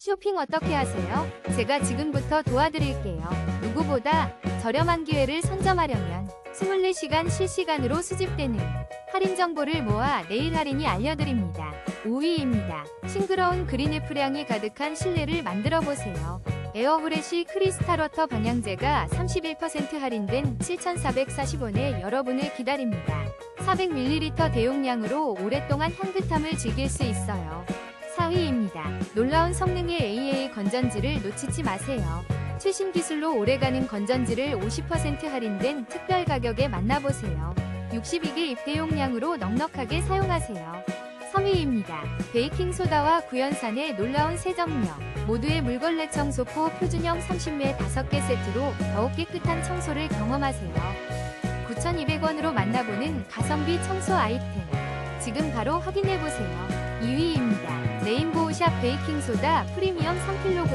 쇼핑 어떻게 하세요? 제가 지금부터 도와드릴게요. 누구보다 저렴한 기회를 선점하려면 24시간 실시간으로 수집되는 할인 정보를 모아 내일 할인이 알려드립니다. 5위입니다. 싱그러운 그린 애플향이 가득한 실내를 만들어 보세요. 에어브레쉬 크리스탈 워터 방향제가 31% 할인된 7,440원에 여러분을 기다립니다. 400ml 대용량으로 오랫동안 향긋함을 즐길 수 있어요. 4위입니다. 놀라운 성능의 AA 건전지를 놓치지 마세요. 최신 기술로 오래가는 건전지를 50% 할인된 특별 가격에 만나보세요. 62개 입대 용량으로 넉넉하게 사용하세요. 3위입니다. 베이킹소다와 구연산의 놀라운 세정력. 모두의 물걸레 청소포 표준형 30매 5개 세트로 더욱 깨끗한 청소를 경험하세요. 9,200원으로 만나보는 가성비 청소 아이템. 지금 바로 확인해보세요. 2위입니다. 레인보우샵 베이킹소다 프리미엄 3kg.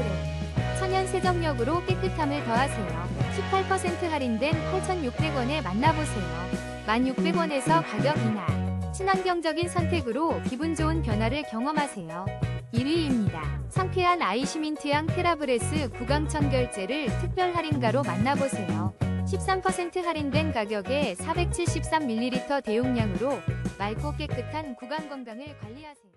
천연 세정력으로 깨끗함을 더하세요. 18% 할인된 8,600원에 만나보세요. 1,600원에서 가격 인하. 친환경적인 선택으로 기분 좋은 변화를 경험하세요. 1위입니다. 상쾌한 아이시민트향 테라브레스 구강천 결제를 특별 할인가로 만나보세요. 13% 할인된 가격에 473ml 대용량으로 맑고 깨끗한 구강 건강을 관리하세요.